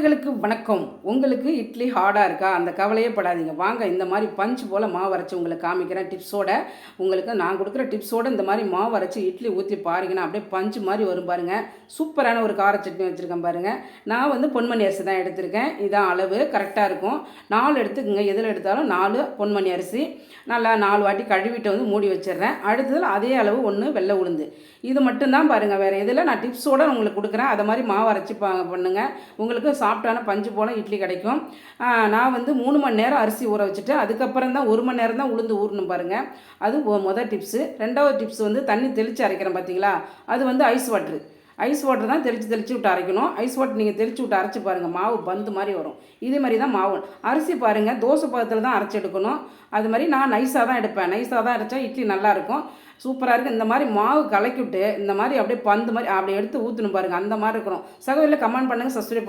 நண்பர்களுக்கு வணக்கம். உங்களுக்கு இட்லி ஹார்டாக இருக்கா? அந்த கவலையே படாதீங்க. வாங்க இந்த மாதிரி பஞ்ச் போல் மாவு அரைச்சி உங்களுக்கு காமிக்கிறேன். டிப்ஸோட உங்களுக்கு நான் கொடுக்குற டிப்ஸோட இந்த மாதிரி மாவு அரைச்சி இட்லி ஊற்றி பாருங்கன்னா அப்படியே பஞ்சு மாதிரி வரும் பாருங்கள் சூப்பரான ஒரு கார சட்னி வச்சுருக்கேன் பாருங்கள் நான் வந்து பொன்மணி அரிசி தான் எடுத்திருக்கேன். இதான் அளவு கரெக்டாக இருக்கும். நாலு எடுத்துக்கோங்க. எதில் எடுத்தாலும் நாலு பொன்மணி அரிசி. நல்லா நாலு வாட்டி கழுவிட்டு வந்து மூடி வச்சிடுறேன். அடுத்ததில் அதே அளவு ஒன்று வெள்ளை உளுந்து. இது மட்டும்தான் பாருங்கள் வேறு இதில் நான் டிப்ஸோட உங்களுக்கு கொடுக்குறேன். அதை மாதிரி மாவு அரைச்சி பா பண்ணுங்கள் உங்களுக்கு சா சாப்பிட்டான பஞ்சு போல் இட்லி கிடைக்கும். நான் வந்து மூணு மணி நேரம் அரிசி ஊற வச்சுட்டு அதுக்கப்புறம் தான் ஒரு மணி நேரம் தான் உளுந்து ஊறணும் பாருங்கள் அது மொதல் முதல் டிப்ஸு ரெண்டாவது டிப்ஸ் வந்து தண்ணி தெளித்து அரைக்கிறேன் பார்த்தீங்களா அது வந்து ஐஸ் வாட்ரு ஐஸ் வாட்டர் தான் தெளித்து தெளித்து விட்டு அரைக்கணும். ஐஸ் வாட்டர் நீங்கள் தெளித்து விட்டு அரைச்சி பாருங்கள் மாவு பந்து மாதிரி வரும். இதே மாதிரி தான் மாவு. அரிசி பாருங்கள் தோசை பதத்தில் தான் அரைச்சி எடுக்கணும். அது மாதிரி நான் நைஸாக தான் எடுப்பேன். நைஸாக தான் அரைச்சா இட்லி நல்லா இருக்கும். சூப்பராக இருக்கும். இந்த மாதிரி மாவு கலக்கி விட்டு இந்த மாதிரி அப்படியே பந்து மாதிரி அப்படி எடுத்து ஊற்றணும் பாருங்கள் அந்த மாதிரி இருக்கணும். சகோதரில் கமெண்ட் பண்ணுங்கள் சப்ஸ்கிரைப்